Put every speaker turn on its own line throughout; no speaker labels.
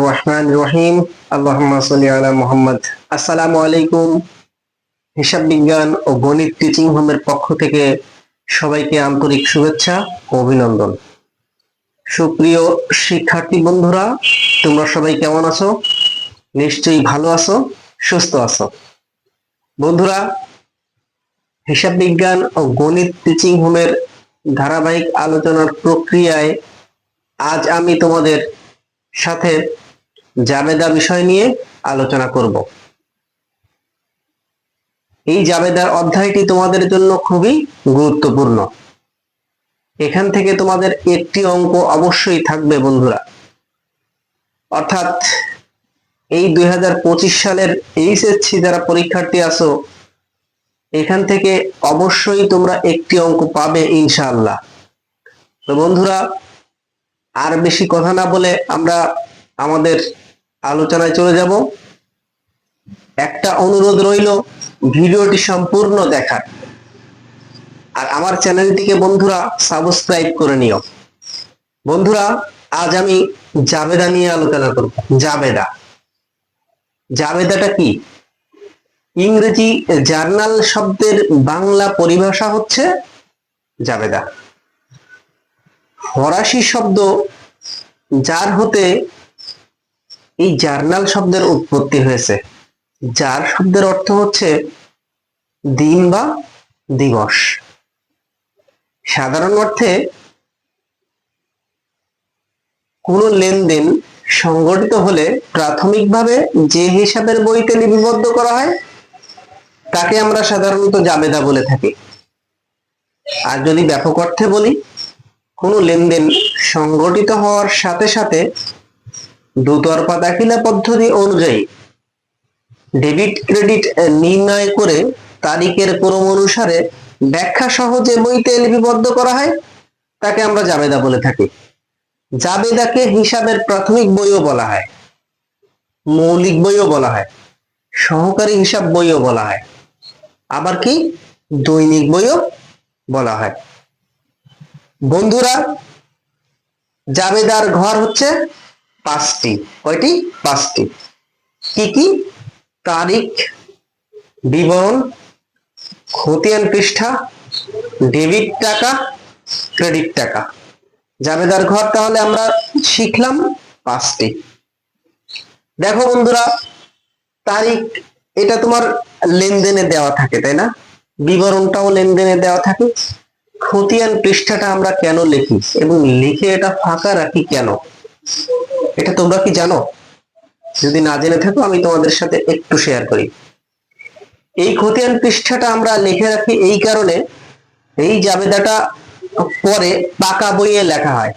রহমানির রহিম আসসালামু আলাইকুম হিসাব বিজ্ঞান ও গণিত টিচিং হোমের পক্ষ থেকে সবাইকে আন্তরিক শুভেচ্ছা ও অভিনন্দন। সুপ্রিয় শিক্ষার্থী বন্ধুরা, তোমরা সবাই কেমন আছো? নিশ্চয়ই ভালো আছো, সুস্থ আছো। বন্ধুরা হিসাব বিজ্ঞান ও গণিত টিচিং হোমের ধারাবাহিক আলোচনার প্রক্রিয়ায় আজ আমি তোমাদের সাথে জাবেদা বিষয় নিয়ে আলোচনা করব। এই জাবেদার অধ্যায়টি তোমাদের জন্য খুবই গুরুত্বপূর্ণ। এখান থেকে তোমাদের একটি অঙ্ক অবশ্যই থাকবে বন্ধুরা। অর্থাৎ এই দুই হাজার পঁচিশ সালের এইচএসসি যারা পরীক্ষার্থী আছো এখান থেকে অবশ্যই তোমরা একটি অঙ্ক পাবে, ইনশাআল্লাহ। তো বন্ধুরা, আর বেশি কথা না বলে আমরা আমাদের আলোচনায় চলে যাব। একটা অনুরোধ রইল, ভিডিওটি সম্পূর্ণ দেখার। আর আমার চ্যানেলটিকে বন্ধুরা সাবস্ক্রাইব করে নিও। বন্ধুরা, আজ আমি জাবেদা নিয়ে আলোচনা করব। জাবেদা। জাবেদাটা কি? ইংরেজি জার্নাল শব্দের বাংলা পরিভাষা হচ্ছে জাবেদা। ফরাসি শব্দ যার হতে এই জার্নাল শব্দের উৎপত্তি হয়েছে। যার শব্দের অর্থ হচ্ছে দিন বা দিবস। সাধারণ অর্থে কোন লেনদেন সংগঠিত হলে প্রাথমিকভাবে যে হিসাবের বইতে লিপিবদ্ধ করা হয় তাকে আমরা সাধারণত জাবেদা বলে থাকি। আর যদি ব্যাপক অর্থে বলি, কোনো লেনদেন সংগঠিত হওয়ার সাথে সাথে দুতরফা দাখিলা পদ্ধতি অনুযায়ী ডেবিট ক্রেডিট নির্ণয় করে তারিখের ক্রম অনুসারে ব্যাখ্যা সহ যে বইতে লিপিবদ্ধ করা হয়, তাকে আমরা জাবেদা বলে থাকি। জাবেদাকে হিসাবের প্রাথমিক বইও বলা হয়, মৌলিক বইও বলা হয়, সহকারী হিসাব বইও বলা হয়। আবার কি? দৈনিক বইও বলা হয়। বন্ধুরা, জাবেদার ঘর হচ্ছে পাঁচটি। কয়টি? পাঁচটি। কি কি? তারিখ, বিবরণ, খতিয়ান পৃষ্ঠা, ডেবিট টাকা, ক্রেডিট টাকা। জাবেদার ঘর তাহলে আমরা শিখলাম পাঁচটি। দেখো বন্ধুরা, তারিখ এটা তোমার লেনদেনে দেওয়া থাকে, তাই না? বিবরণটাও লেনদেনে দেওয়া থাকে। খতিয়ান পৃষ্ঠাটা আমরা কেন লিখি? এবং লিখে এটা ফাঁকা রাখি কেন? এটা তোমরা কি জানো? যদি না জেনে থাকো, আমি তোমাদের সাথে একটু শেয়ার করি। এই খতিয়ান পৃষ্ঠাটা আমরা লিখে রাখি এই কারণে, এই জাবেদাটা পরে পাকা বইয়ে লেখা হয়।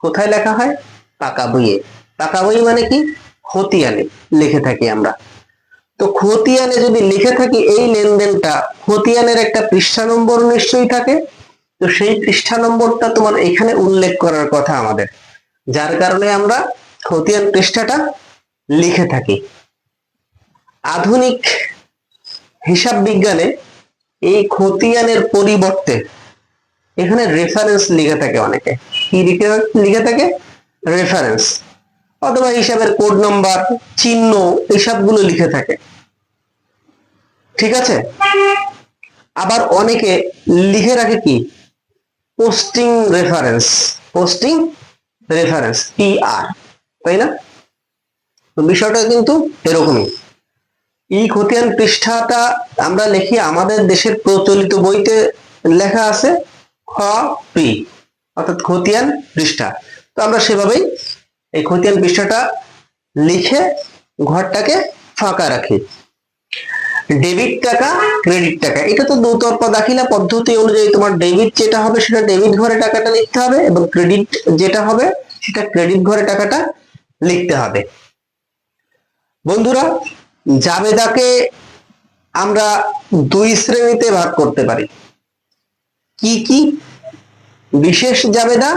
কোথায় লেখা হয়? পাকা বইয়ে। পাকা বই মানে কি? খতিয়ানে লিখে থাকি আমরা। তো খতিয়ানে যদি লিখে থাকি এই লেনদেনটা, খতিয়ানের একটা পৃষ্ঠা নম্বর নিশ্চয়ই থাকে। তো সেই পৃষ্ঠা নম্বরটা তোমার এখানে উল্লেখ করার কথা আমাদের। যার কারণে আমরা খতিয়ান পৃষ্ঠাটা লিখে থাকি। আধুনিক হিসাব বিজ্ঞানে এই খতিয়ানের পরিবর্তে এখানে রেফারেন্স লিখে থাকে অনেকে। কি লিখে লিখে থাকে? রেফারেন্স অথবা হিসাবের কোড নাম্বার চিহ্ন এইসবগুলো লিখে থাকে। ঠিক আছে? আবার অনেকে লিখে রাখে কি? Posting reference posting reference PR তাই না? বিষয়টা কিন্তু এরকমই। ই খতিয়ান পৃষ্ঠাটা আমরা লিখি আমাদের দেশের প্রচলিত বইতে লেখা আছে, খ, পি, অর্থাৎ খতিয়ান পৃষ্ঠা। তো আমরা সেভাবেই এই খতিয়ান পৃষ্ঠাটা লিখে ঘরটাকে ফাঁকা রাখি। ডেবিট টাকা ক্রেডিট টাকা, এটা তো দুতরফা দাখিলা পদ্ধতি অনুযায়ী তোমার ডেবিট যেটা হবে সেটা ডেবিট ঘরে টাকাটা লিখতে হবে এবং ক্রেডিট যেটা হবে সেটা ক্রেডিট ঘরে টাকাটা লিখতে হবে। বন্ধুরা, জাবেদাকে আমরা দুই শ্রেণীতে ভাগ করতে পারি। কি কি? বিশেষ জাবেদা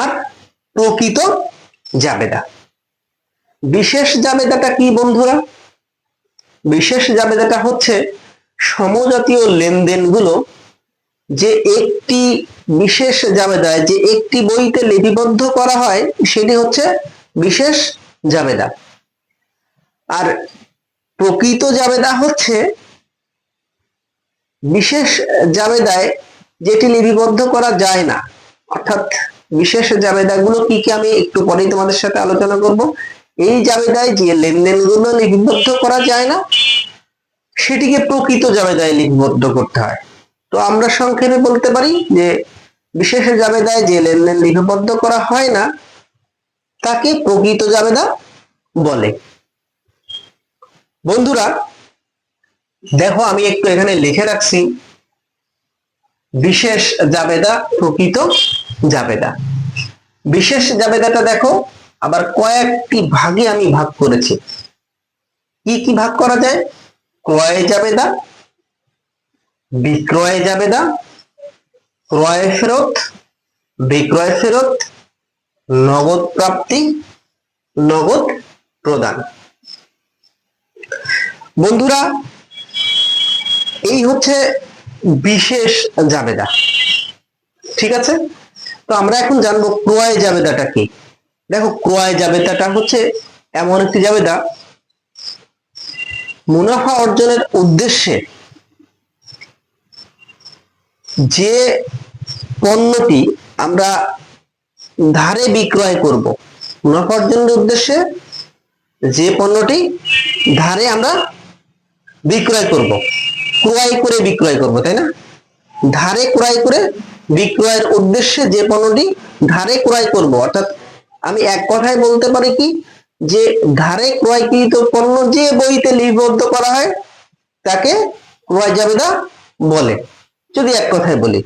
আর প্রকৃত জাবেদা। বিশেষ জাবেদাটা কি বন্ধুরা? বিশেষ জাবেদাটা হচ্ছে সমজাতীয় লেনদেনগুলো যে একটি বিশেষ জাবেদায় যে একটি বইতে লিপিবদ্ধ করা হয়, সেটি হচ্ছে বিশেষ জাবেদা। আর প্রকৃত জাবেদা হচ্ছে বিশেষ জাবেদায় যেটি লিপিবদ্ধ করা যায় না, অর্থাৎ বিশেষ জাবেদাগুলো কি কি আমি একটু পরেই তোমাদের সাথে আলোচনা করব। এই জাবেদায় যে লেনদেনগুলো লিপিবদ্ধ করা যায় না, সেটিকে প্রকৃত জাবেদায় লিপিবদ্ধ করতে হয়। তো আমরা সংক্ষেপে বলতে পারি যে বিশেষ জাবেদায় যে লেনদেন লিপিবদ্ধ করা হয় না, তাকে প্রকৃত জাবেদা বলে। বন্ধুরা, দেখো আমি একটু এখানে লিখে রাখছি, বিশেষ জাবেদা প্রকৃত জাবেদা। বিশেষ জাবেদাটা দেখো, আবার কয়েকটি ভাগে আমি ভাগ করেছি। কি কি ভাগ করা যায়? ক্রয় জাবেদা, বিক্রয় জাবেদা, ক্রয় ফেরত, বিক্রয় ফেরত, নগদ প্রাপ্তি, নগদ প্রদান। বন্ধুরা, এই হচ্ছে বিশেষ জাবেদা। ঠিক আছে? তো আমরা এখন জানব ক্রয় জাবেদাটা কি? দেখো, ক্রয় জাবেদাটা হচ্ছে এমন একটি জাবেদা। মুনাফা অর্জনের উদ্দেশ্যে যে পণ্যটি আমরা ধারে বিক্রয় করব, মুনাফা অর্জনের উদ্দেশ্যে যে পণ্যটি ধারে আমরা বিক্রয় করব, ক্রয় করে বিক্রয় করব, তাই না? ধারে ক্রয় করে বিক্রয়ের উদ্দেশ্যে যে পণ্যটি ধারে ক্রয় করব, অর্থাৎ আমি এক কথায় বলতে পারি কি, যে ধারে ক্রয়কৃত পণ্য যে বইতে লিপিবদ্ধ করা হয়, তাকে ক্রয় জাবেদা বলে। যদি এক কথায় বলি,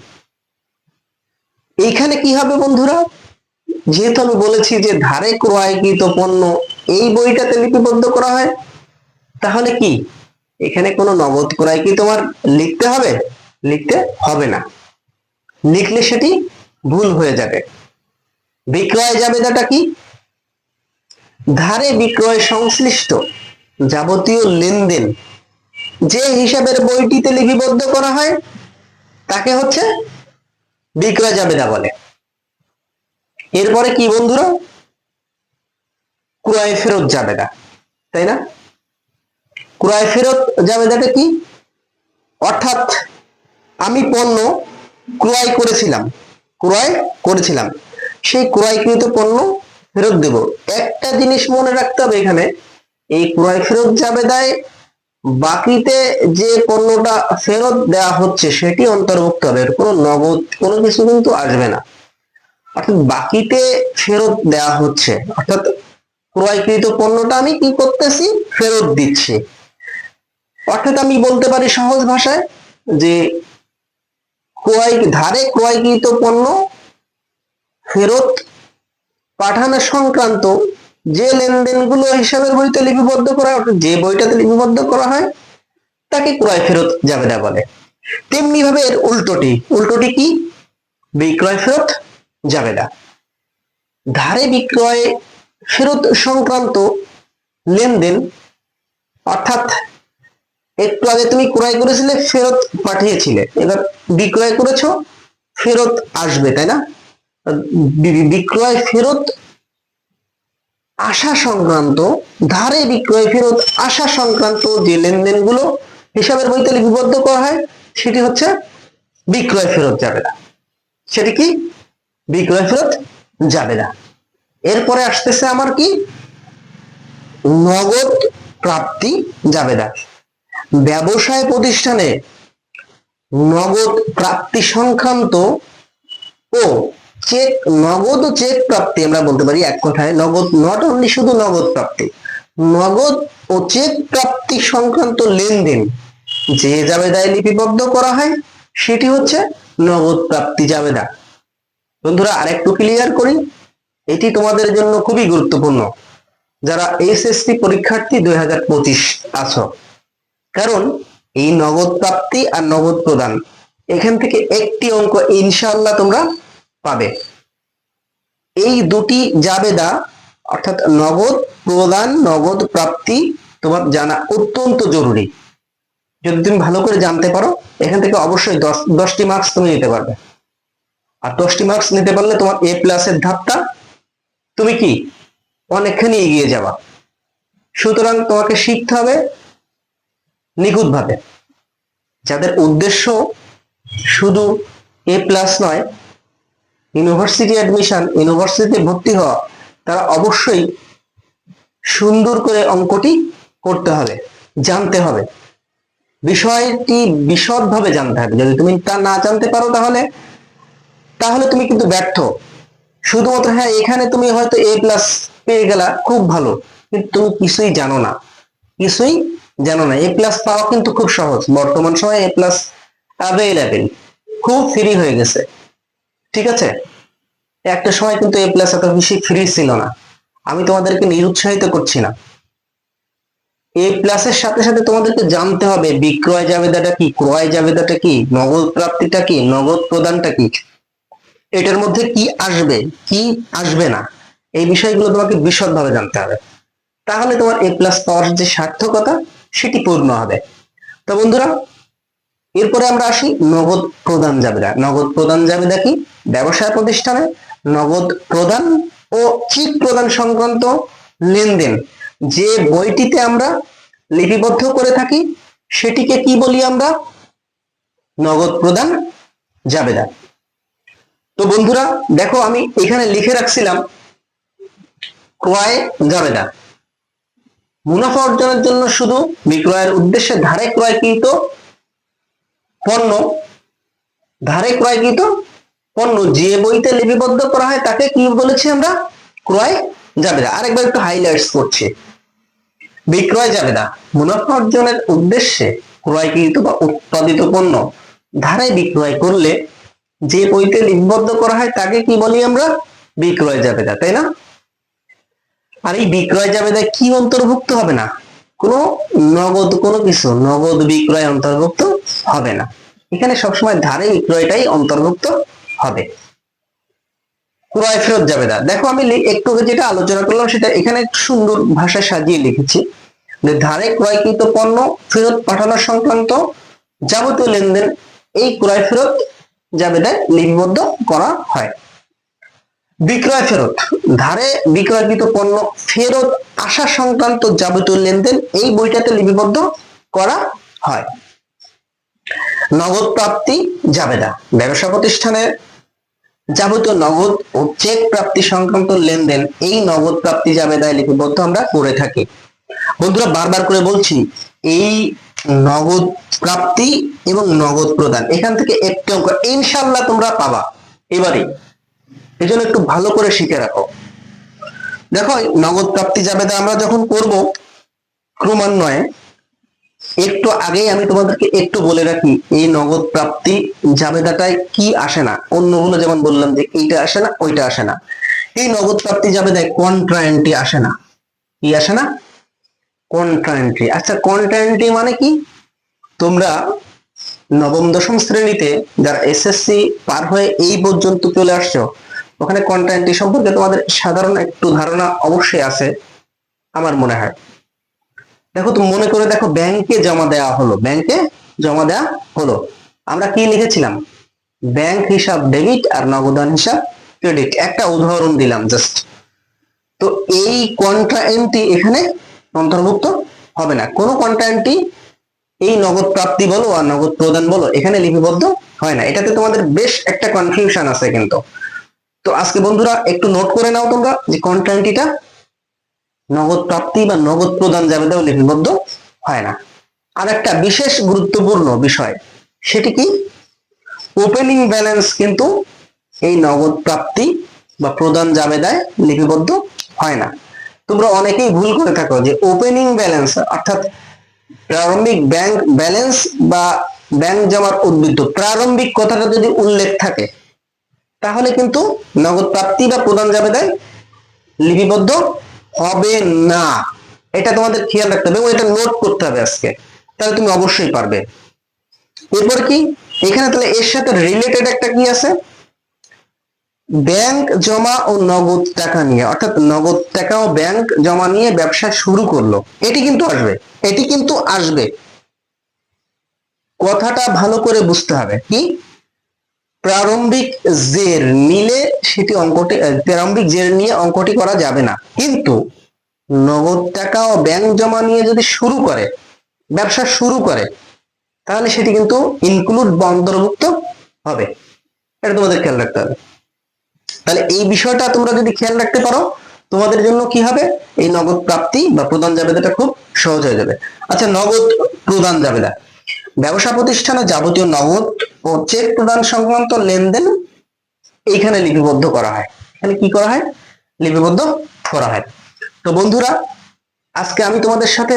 এইখানে কি হবে বন্ধুরা? যেহেতু আমি বলেছি যে ধারে ক্রয়কৃত পণ্য এই বইটাতে লিপিবদ্ধ করা হয়, তাহলে কি? এখানে কোনো নগদ ক্রয় কি তোমার লিখতে হবে? লিখতে হবে না। লিখলে সেটি ভুল হয়ে যাবে। বিক্রয় জাবেদাটা কি? ধারে বিক্রয় সংশ্লিষ্ট যাবতীয় লেনদেন যে হিসাবের বইটিতে লিপিবদ্ধ করা হয়, তাকে হচ্ছে বিক্রয় জাবেদা বলে। এরপরে কি বন্ধুরা? ক্রয় ফেরত জাবেদা, তাই না? ক্রয় ফেরত জাবেদাটা কি? অর্থাৎ আমি পণ্য ক্রয় করেছিলাম। ক্রয় করেছিলাম। সেই ক্রয়কৃত পণ্য ফেরত দেব। একটা জিনিস মনে রাখতে হবে এখানে, এই ক্রয় ফেরত জাবেদায় বাকিতে যে পণ্যটা ফেরত দেওয়া হচ্ছে সেটি অন্তর্ভুক্ত হবে। কোনো নগদ, কোনো কিছু কিন্তু আসবে না। অর্থাৎ বাকিতে ফেরত দেওয়া হচ্ছে। অর্থাৎ ক্রয়কৃত পণ্যটা আমি কি করতেছি? ফেরত দিচ্ছি। অর্থাৎ আমি বলতে পারি সহজ ভাষায় যে ক্রয় ধারে ক্রয়কৃত পণ্য ফেরত পাঠানো সংক্রান্ত যে লেনদেনগুলো হিসাবের বইতে লিপিবদ্ধ করা যে বইটাতে লিপিবদ্ধ করা হয়, তাকে ক্রয় ফেরত জাবেদা বলে। তেমনি ভাবে এর উল্টোটি। উল্টোটি কি? বিক্রয় ফেরত জাবেদা। ধারে বিক্রয় ফেরত সংক্রান্ত লেনদেন, অর্থাৎ একটু আগে তুমি ক্রয় করেছিলে, ফেরত পাঠিয়েছিলে। এবার বিক্রয় করেছ, ফেরত আসবে, তাই না? বিক্রয় ফেরত আসা সংক্রান্ত, ধারে বিক্রয় ফেরত আসা সংক্রান্ত যে লেনদেনগুলো হিসাবের বইতে লিপিবদ্ধ করা হয়, সেটি হচ্ছে বিক্রয় ফেরত যাবে না। সেটি কি? বিক্রয় ফেরত যাবে না। এরপরে আসতেছে আমার কি? নগদ প্রাপ্তি যাবে না। ব্যবসায় প্রতিষ্ঠানে নগদ প্রাপ্তি সংক্রান্ত ও চেক, নগদ ও চেক প্রাপ্তি আমরা বলতে পারি এক কথায়। নগদ নট অনলি শুধু নগদ প্রাপ্তি, নগদ ও চেক প্রাপ্তি সংক্রান্ত লেনদেন যে জাবেদায় লিপিবদ্ধ করা হয়, সেটি হচ্ছে নগদ প্রাপ্তি জাবেদা। বন্ধুরা, আরেকটু ক্লিয়ার করি, এটি তোমাদের জন্য খুবই গুরুত্বপূর্ণ। যারা এসএসসি পরীক্ষার্থী দুই হাজার পঁচিশ আছো কারণ এই নগদ প্রাপ্তি আর নগদ প্রদান, এখান থেকে একটি অঙ্ক ইনশাআল্লাহ তোমরা পাবে। এই দুটি জাবেদা, অর্থাৎ নগদ প্রদান, নগদ প্রাপ্তি তোমার জানা অত্যন্ত জরুরি। যদি তুমি ভালো করে জানতে পারো, এখান থেকে অবশ্যই দশ, দশটি মার্কস তুমি নিতে পারবে। আর দশটি মার্কস নিতে পারলে তোমার এ প্লাসের ধাপটা তুমি কি? অনেকখানি এগিয়ে যাবা। সুতরাং তোমাকে শিখতে হবে নিখুঁতভাবে। যাদের উদ্দেশ্য শুধু এ প্লাস নয় ইউনিভার্সিটি অ্যাডমিশন ইউনিভার্সিটিতে ভর্তি হওয়া, তারা অবশ্যই সুন্দর করে অঙ্কটি করতে হবে, জানতে হবে। বিষয়টি বিশদভাবে জানতে হবে। যদি তুমি তা না জানতে পারো তাহলে তাহলে তুমি কিন্তু ব্যর্থ। শুধুমাত্র হ্যাঁ এখানে তুমি হয়তো এ প্লাস পেয়ে গেলা, খুব ভালো। কিন্তু তুমি কিছুই জানো না। কিছুই জানো না এ প্লাস পাওয়া কিন্তু খুব সহজ। বর্তমান সময়ে এ প্লাস অ্যাভেলেবেল খুব ফ্রি হয়ে গেছে। ঠিক আছে? একটা সময় কিন্তু এ প্লাস এত বেশি ফ্রি ছিল না। আমি তোমাদেরকে নিরুৎসাহিত করছি না। এ প্লাসের সাথে সাথে তোমাদেরকে জানতে হবে, বিক্রয় জাবেদাটা কি, ক্রয় জাবেদাটা কি, নগদ প্রাপ্তিটা কি, নগদ প্রদানটা কি? এটার মধ্যে কি আসবে কি আসবে না? এই বিষয়গুলো তোমাকে বিশদভাবে জানতে হবে। তাহলে তোমার এ প্লাস পাওয়ার যে সার্থকতা সেটি পূর্ণ হবে। তো বন্ধুরা, এরপরে আমরা আসি নগদ প্রদান জাবেদা। নগদ প্রদান জাবেদা কি? ব্যবসায় প্রতিষ্ঠানে নগদ প্রদান ও চেক প্রদান সংক্রান্ত লেনদেন। যে বইটিতে আমরা লিপিবদ্ধ করে থাকি, সেটিকে কি বলি আমরা? নগদ প্রদান জাবেদা। তো বন্ধুরা, দেখো আমি এখানে লিখে রাখছিলাম ক্রয় জাবেদা। মুনাফা অর্জনের জন্য শুধু বিক্রয়ের উদ্দেশ্যে ধারে ক্রয়কৃত পণ্য, ধারে ক্রয়কৃত পণ্য যে বইতে লিপিবদ্ধ করা হয় তাকে কি বলেছি আমরা? ক্রয় জাবেদা আরেকবার একটু হাইলাইটস করছি। বিক্রয় যাবে না মুনাফা অর্জনের উদ্দেশ্যে ক্রয়কৃত বা উৎপাদিত পণ্য ধারে বিক্রয় করলে যে বইতে লিপিবদ্ধ করা হয় তাকে কি বলি আমরা? বিক্রয় জাবেদা তাই না? আর এই বিক্রয় জাবেদায় কি অন্তর্ভুক্ত হবে না? কোনো নগদ, কোনো কিছু, নগদ বিক্রয় অন্তর্ভুক্ত হবে না। এখানে সবসময় ধারে বিক্রয়টাই অন্তর্ভুক্ত হবে। ক্রয় ফেরত জাবেদা। দেখো আমি একটু যেটা আলোচনা করলাম, সেটা এখানে সুন্দর ভাষায় সাজিয়ে লিখেছি যে ধারে ক্রয়কৃত পণ্য ফেরত পাঠানো সংক্রান্ত যাবতীয় লেনদেন এই ক্রয় ফেরত জাবেদায় লিপিবদ্ধ করা হয়। বিক্রয় ফেরত ধারে বিক্রয়কৃত পণ্য ফেরত আসা সংক্রান্ত যাবতীয় লেনদেন এই বইটাতে লিপিবদ্ধ করা হয়। নগদ প্রাপ্তি জাবেদা। ব্যবসা প্রতিষ্ঠানের যাবতীয় নগদ ও চেক প্রাপ্তি সংক্রান্ত লেনদেন এই নগদ প্রাপ্তি জাবেদায় লিপিবদ্ধ আমরা করে থাকি। বন্ধুরা, বারবার করে বলছি, এই নগদ প্রাপ্তি এবং নগদ প্রদান, এখান থেকে একটি অঙ্ক ইনশাল্লাহ তোমরা পাবা। এবারে এই জন্য একটু ভালো করে শিখে রাখো। দেখো, নগদ প্রাপ্তি জাবেদা আমরা যখন করব ক্রমান্বয়ে, একটু আগেই আমি তোমাদেরকে একটু বলে রাখি, এই নগদ প্রাপ্তি জাবেদাটায় কি আসে না? অন্যগুলো যেমন বললাম যে এইটা আসে না, ওইটা আসে না। এই নগদ প্রাপ্তি জাবেদায় কন্ট্রা এন্ট্রি আসে না। কি আসে না? কন্ট্রা এন্ট্রি আচ্ছা কন্ট্রা এন্ট্রি মানে কি? তোমরা নবম দশম শ্রেণীতে যারা এসএসসি পার হয়ে এই পর্যন্ত চলে আসছো ওখানে কন্ট্রা এন্ট্রি সম্পর্কে তোমাদের সাধারণ একটু ধারণা অবশ্যই আছে, আমার মনে হয়। দেখো তুমি মনে করে দেখো ব্যাংকে জমা দেওয়া হলো ব্যাংকে জমা দেওয়া হলো। আমরা কি লিখেছিলাম? ব্যাংক হিসাব ডেবিট আর নগদান হিসাব ক্রেডিট একটা উদাহরণ দিলাম জাস্ট তো এই কন্ট্রা এখানে অন্তর্ভুক্ত হবে না। কোনো কন্ট্রা এই নগদ প্রাপ্তি বলো আর নগদ প্রদান বলো এখানে লিপিবদ্ধ হয় না। এটাতে তোমাদের বেশ একটা কনফিউশন আছে কিন্তু। তো আজকে বন্ধুরা একটু নোট করে নাও তোমরা যে কন্ট্রা নগদ প্রাপ্তি বা নগদ প্রদান জাবেদাও লিপিবদ্ধ হয় না। আর একটা বিশেষ গুরুত্বপূর্ণ বিষয়, সেটি কি? ওপেনিং ব্যালেন্স কিন্তু এই নগদ প্রাপ্তি বা প্রদান জাবেদায় লিপিবদ্ধ হয় না। তোমরা অনেকেই ভুল করে থাকো যে ওপেনিং ব্যালেন্স অর্থাৎ প্রারম্ভিক ব্যাংক ব্যালেন্স বা ব্যাংক জমার উদ্বৃত্ত। প্রারম্ভিক কথাটা যদি উল্লেখ থাকে তাহলে কিন্তু নগদ প্রাপ্তি বা প্রদান জাবেদায় লিপিবদ্ধ হবে না। এটা তোমাদের খেয়াল রাখতে হবে এটা নোট করতে হবে আজকে। তাহলে তুমি অবশ্যই পারবে। এরপর কি? এখানে তাহলে এর সাথে রিলেটেড একটা কি আছে? ব্যাংক জমা ও নগদ টাকা নিয়ে। অর্থাৎ নগদ টাকা ও ব্যাংক জমা নিয়ে ব্যবসা শুরু করল। এটি কিন্তু আসবে। এটি কিন্তু আসবে। কথাটা ভালো করে বুঝতে হবে। কি? প্রারম্ভিক জের নিলে সেটি অঙ্কটি প্রারম্ভিক জের নিয়ে অঙ্কটি করা যাবে না। কিন্তু নগদ টাকা ও ব্যাংক জমা নিয়ে যদি শুরু করে, ব্যবসা শুরু করে, তাহলে সেটি কিন্তু ইনক্লুড বা অন্তর্ভুক্ত হবে। এটা তোমাদের খেয়াল রাখতে হবে। তাহলে এই বিষয়টা তোমরা যদি খেয়াল রাখতে পারো, তোমাদের জন্য কি হবে? এই নগদ প্রাপ্তি বা প্রদান জাবেদাটা খুব সহজ হয়ে যাবে। আচ্ছা নগদ প্রদান জাবেদা। ব্যবসা প্রতিষ্ঠানে যাবতীয় নগদ ও চেক প্রদান সংক্রান্ত লেনদেন এইখানে লিপিবদ্ধ করা হয়। এখানে কি করা হয়? লিপিবদ্ধ করা হয়। তো বন্ধুরা, আজকে আমি তোমাদের সাথে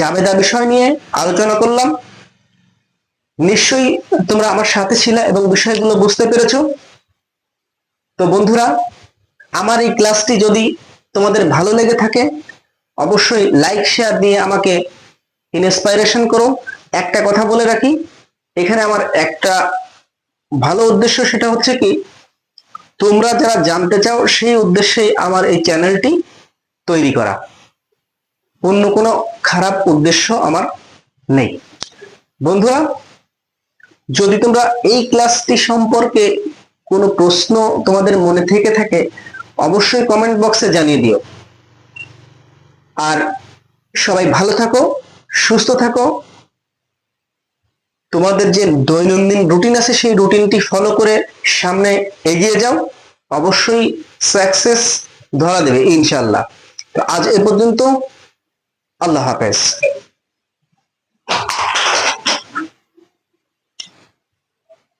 জাবেদা বিষয় নিয়ে আলোচনা করলাম। নিশ্চয়ই তোমরা আমার সাথে ছিলে এবং বিষয়গুলো বুঝতে পেরেছ। তো বন্ধুরা, আমার এই ক্লাসটি যদি তোমাদের ভালো লেগে থাকে, অবশ্যই লাইক, শেয়ার দিয়ে আমাকে ইন্সপাইরেশন করো। একটা কথা বলে রাখি, এখানে আমার একটা ভালো উদ্দেশ্য সেটা হচ্ছে কি, তোমরা যারা জানতে চাও সেই উদ্দেশ্যে আমার এই চ্যানেলটি তৈরি করা। অন্য কোনো খারাপ উদ্দেশ্য আমার নেই। বন্ধুরা, যদি তোমরা এই ক্লাসটি সম্পর্কে কোনো প্রশ্ন তোমাদের মনে থেকে থাকে, অবশ্যই কমেন্ট বক্সে জানিয়ে দিও। আর সবাই ভালো থাকো, সুস্থ থাকো তোমাদের যে দৈনন্দিন রুটিন আছে, সেই রুটিনটি ফলো করে সামনে এগিয়ে যাও। অবশ্যই সাকসেস ধরা দেবে ইনশাল্লাহ আজ এ পর্যন্ত আল্লাহ হাফেজ।